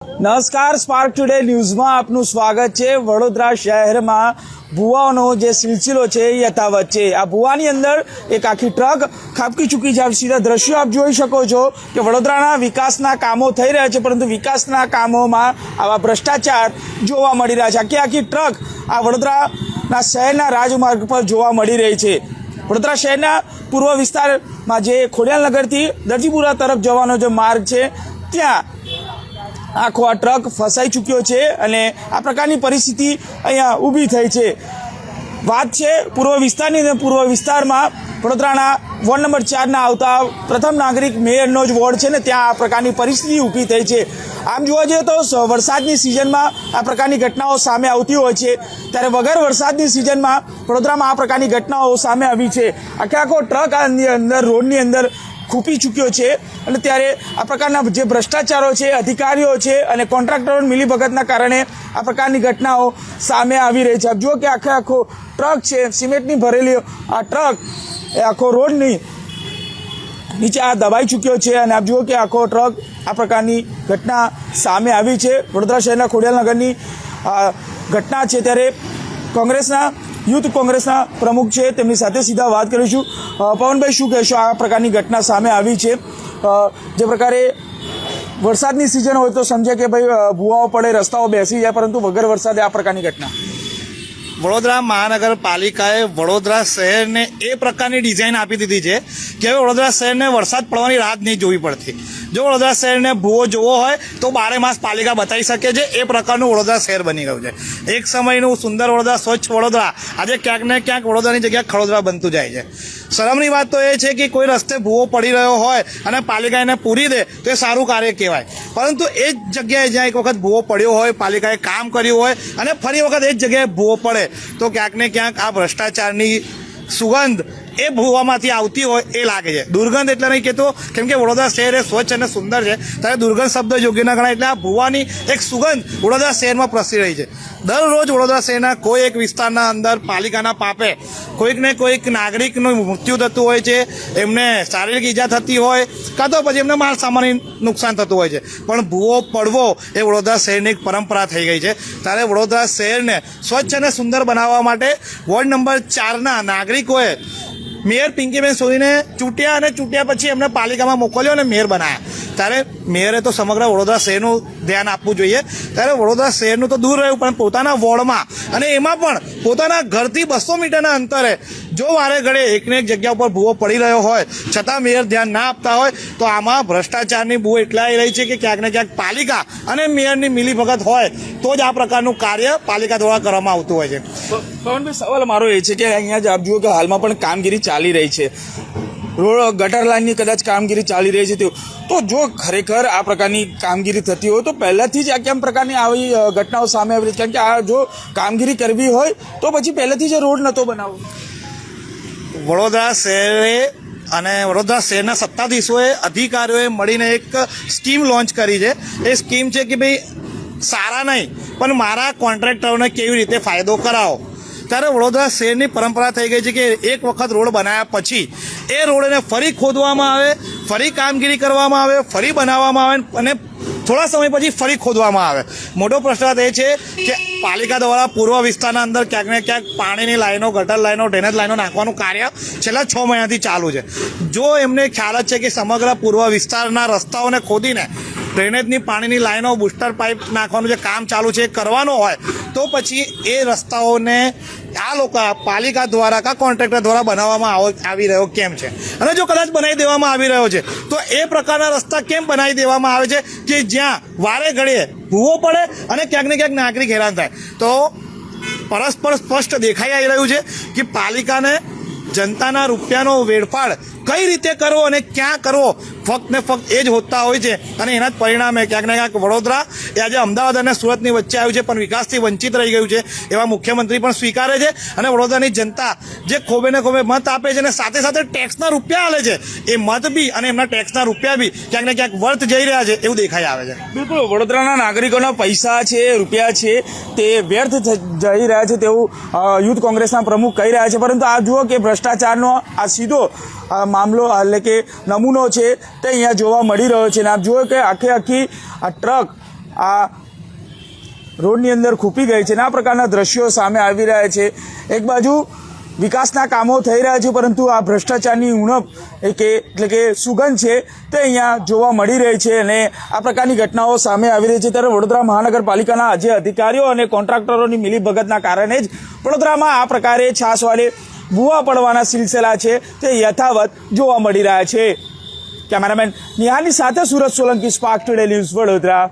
નમસ્કાર spark today ન્યૂઝમાં આપનું સ્વાગત છે. વડોદરા શહેરમાં ભુવાનો જે સિલસિલો છે એ યથાવત છે. આ ભુવાની અંદર એક આખી ટ્રક ખાબકી ચૂકી છે સીધા દ્રશ્યો આપ જોઈ શકો છો કે વડોદરાના વિકાસના કામો થઈ રહ્યા છે, પરંતુ વિકાસના કામોમાં આવા ભ્રષ્ટાચાર જોવા મળી રહ્યા છે. આખી આખી ટ્રક આ વડોદરાના શહેરના રાજમાર્ગ પર જોવા મળી રહી છે. વડોદરા શહેરના પૂર્વ વિસ્તારમાં જે ખોડિયાલનગરથી દરજીપુરા તરફ જવાનો જે માર્ગ છે, ત્યાં આખો આ ટ્રક ફસાઈ ચૂક્યો છે અને આ પ્રકારની પરિસ્થિતિ અહીંયા ઊભી થઈ છે. વાત છે પૂર્વ વિસ્તારની અને પૂર્વ વિસ્તારમાં વડોદરાના વોર્ડ નંબર ચારના આવતા પ્રથમ નાગરિક મેયરનો જ વોર્ડ છે ને ત્યાં આ પ્રકારની પરિસ્થિતિ ઊભી થઈ છે. આમ જોવા જઈએ તો વરસાદની સિઝનમાં આ પ્રકારની ઘટનાઓ સામે આવતી હોય છે. ત્યારે વગર વરસાદની સિઝનમાં વડોદરામાં આ પ્રકારની ઘટનાઓ સામે આવી છે. આખે આખો ટ્રક અંદર રોડની અંદર ખૂપી ચૂક્યો છે અને ત્યારે આ પ્રકારના જે ભ્રષ્ટાચારો છે, અધિકારીઓ છે અને કોન્ટ્રાક્ટરો મિલીભગતના કારણે આ પ્રકારની ઘટનાઓ સામે આવી રહી છે. આપ જુઓ કે આખે આખો ટ્રક છે, સિમેન્ટની ભરેલી આ ટ્રક એ આખો રોડની નીચે આ દબાઈ ચૂક્યો છે અને આપ જુઓ કે આખો ટ્રક આ પ્રકારની ઘટના સામે આવી છે. વડોદરા શહેરના ખોડિયાલનગરની આ ઘટના છે. ત્યારે કોંગ્રેસના યુથ કોંગ્રેસના પ્રમુખ છે, તેમની સાથે સીધા વાત કરીશું. પવનભાઈ, શું કહેશો? આ પ્રકારની ઘટના સામે આવી છે. જે પ્રકારે વરસાદની સિઝન હોય તો સમજે કે ભાઈ ભૂવાઓ પડે, રસ્તાઓ બેસી જાય, પરંતુ વગર વરસાદે આ પ્રકારની ઘટના. વડોદરા મહાનગરપાલિકાએ વડોદરા શહેરને એ પ્રકારની ડિઝાઇન આપી દીધી છે કે હવે વડોદરા શહેરને વરસાદ પડવાની રાહ નહીં જોવી પડતી. જો વડોદરા શહેરને ભૂવો જોવો હોય તો બારે માસ પાલિકા બતાવી શકે છે. એ પ્રકારનું વડોદરા શહેર બની ગયું છે. એક સમયનું સુંદર વડોદરા, સ્વચ્છ વડોદરા. આજે ક્યાંક ને ક્યાંક વડોદરાની જગ્યાએ ખડોદરા બનતું જાય છે. શરમની વાત તો એ છે કે કોઈ રસ્તે ભૂવો પડી રહ્યો હોય અને પાલિકા એને પૂરી દે, તો એ સારું કાર્ય કહેવાય. પરંતુ એ જ જગ્યાએ જ્યાં એક વખત ભૂવો પડ્યો હોય, પાલિકાએ કામ કર્યું હોય અને ફરી વખત એ જ જગ્યાએ ભૂવો પડે, તો ક્યાંક ને ક્યાંક આ ભ્રષ્ટાચારની સુગંધ એ ભૂવામાંથી આવતી હોય એ લાગે છે. દુર્ગંધ એટલે નહીં કહેતો, કેમ કે વડોદરા શહેર એ સ્વચ્છ અને સુંદર છે. ત્યારે દુર્ગંધ શબ્દ યોગ્ય ના ગણાય એટલે આ ભૂવાની એક સુગંધ વડોદરા શહેરમાં પ્રસરી રહી છે. દરરોજ વડોદરા શહેરના કોઈ એક વિસ્તારના અંદર પાલિકાના પાપે કોઈક ને કોઈક નાગરિકનું મૃત્યુ થતું હોય છે, એમને શારીરિક ઈજા થતી હોય, કાં તો પછી એમને માલ સામાન્ય નુકસાન થતું હોય છે. પણ ભૂવો, પડવો એ વડોદરા શહેરની એક પરંપરા થઈ ગઈ છે. ત્યારે વડોદરા શહેરને સ્વચ્છ અને સુંદર બનાવવા માટે વોર્ડ નંબર ચારના નાગરિકોએ મેયર પિંકીબેન સોનીને ચૂંટ્યા અને ચૂંટ્યા પછી એમને પાલિકામાં મોકલ્યો અને મેયર બનાવ્યા ત્યારે મેયરે તો સમગ્ર વડોદરા શહેરનું ધ્યાન આપવું જોઈએ. ત્યારે વડોદરા શહેરનું તો દૂર રહ્યું, પણ પોતાના વોર્ડમાં અને એમાં પણ પોતાના ઘરથી બસો મીટરના અંતરે જો વારે ઘડે એકને એક જગ્યા ઉપર ભૂવો પડી રહ્યો હોય, છતાં મેયર ધ્યાન ના આપતા હોય, તો આમાં ભ્રષ્ટાચારની બૂ એટલા આવી રહી છે કે ક્યાંક ને ક્યાંક પાલિકા અને મેયરની મિલીભગત હોય, તો જ આ પ્રકારનું કાર્ય પાલિકા દ્વારા કરવામાં આવતું હોય છે. પવનભાઈ, સવાલ મારો એ છે કે અહીંયા જ આપ જુઓ કે હાલમાં પણ કામગીરી ચાલી રહી છે. રોડ ગટર લાઇનની કદાચ કામગીરી ચાલી રહી છે તેવું. તો જો ખરેખર આ પ્રકારની કામગીરી થતી હોય તો પહેલાંથી જ આ કેમ પ્રકારની આવી ઘટનાઓ સામે આવી કારણ કે આ જો કામગીરી કરવી હોય તો પછી પહેલેથી જ રોડ નહોતો બનાવો વડોદરા શહેરે અને વડોદરા શહેરના સત્તાધીશોએ અધિકારીઓએ મળીને એક સ્કીમ લોન્ચ કરી છે. એ સ્કીમ છે કે ભાઈ સારા નહીં, પણ મારા કોન્ટ્રાક્ટરોને કેવી રીતે ફાયદો કરાવો? ત્યારે વડોદરા શહેરની પરંપરા થઈ ગઈ છે કે એક વખત રોડ બનાવ્યા પછી એ રોડને ફરી ખોદવામાં આવે, ફરી કામગીરી કરવામાં આવે, ફરી બનાવવામાં આવે અને થોડા સમય પછી ફરી ખોદવામાં આવે. મોટો પ્રશ્ન એ છે કે પાલિકા દ્વારા પૂર્વ વિસ્તારના અંદર ક્યાંક ને ક્યાંક પાણીની લાઈનો, ગટર લાઈનો, ડ્રેનેજ લાઈનો નાખવાનું કાર્ય છેલ્લા છ મહિનાથી ચાલુ છે. જો એમને ખ્યાલ જ છે કે સમગ્ર પૂર્વ વિસ્તારના રસ્તાઓને ખોદીને ડ્રેનેજની પાણીની લાઈનો, બુસ્ટર પાઇપ નાખવાનું જે કામ ચાલુ છે એ કરવાનો હોય, તો પછી એ રસ્તાઓને આ લોકો પાલિકા દ્વારા કા કોન્ટ્રાક્ટર દ્વારા બનાવવામાં આવો- રહ્યો કેમ છે? અને જો કદાચ બનાવી દેવામાં આવી રહ્યો છે, તો એ પ્રકારના રસ્તા કેમ બનાવી દેવામાં આવે છે કે જ્યાં વારે ઘડીએ ભૂવો પડે અને ક્યાંક ને ક્યાંક નાગરિક હેરાન થાય? તો પરસ્પર સ્પષ્ટ દેખાઈ આવી રહ્યું છે કે પાલિકાને જનતાના રૂપિયાનો વેડફાડ કઈ રીતે કરવો અને ક્યાં કરવો, ફક્ત ને ફક્ત એ જ હોતા હોય છે. અને એના જ પરિણામે ક્યાંક ને ક્યાંક વડોદરા, એ આજે અમદાવાદ અને સુરતની વચ્ચે આવ્યું છે, પણ વિકાસથી વંચિત રહી ગયું છે, એવા મુખ્યમંત્રી પણ સ્વીકારે છે. અને વડોદરાની જનતા જે ખોબે ને ખોબે મત આપે છે અને સાથે સાથે ટેક્સના રૂપિયા આલે છે, એ મત બી અને એમના ટેક્સના રૂપિયા બી ક્યાંક ને ક્યાંક વર્થ જઈ રહ્યા છે, એવું દેખાઈ આવે છે. બિલકુલ, વડોદરાના નાગરિકોના પૈસા છે, રૂપિયા છે, તે વ્યર્થ જઈ રહ્યા છે તેવું યુથ કોંગ્રેસના પ્રમુખ કહી રહ્યા છે. પરંતુ આ જુઓ કે ભ્રષ્ટાચારનો આ સીધો મામલો એટલે કે નમૂનો છે તે અહીંયા જોવા મળી રહ્યો છે. અને આપ જુઓ કે આખે આખી આ ટ્રક આ રોડની અંદર ખૂપી ગઈ છે. અને આ પ્રકારના દ્રશ્યો સામે આવી રહ્યા છે. એક બાજુ વિકાસના કામો થઈ રહ્યા છે, પરંતુ આ ભ્રષ્ટાચારની ઉણપ એ કે, એટલે કે સુગંધ છે તે અહીંયા જોવા મળી રહી છે અને આ પ્રકારની ઘટનાઓ સામે આવી રહી છે. ત્યારે વડોદરા મહાનગરપાલિકાના જે અધિકારીઓ અને કોન્ટ્રાક્ટરોની મિલીભગતના કારણે જ વડોદરામાં આ પ્રકારે છાસવાલે ભૂવા પડવાના સિલસિલા છે, તે યથાવત જોવા મળી રહ્યા છે. કેમેરામેન નિહાલની સાથે Surat Solanki spark today news Vadodara.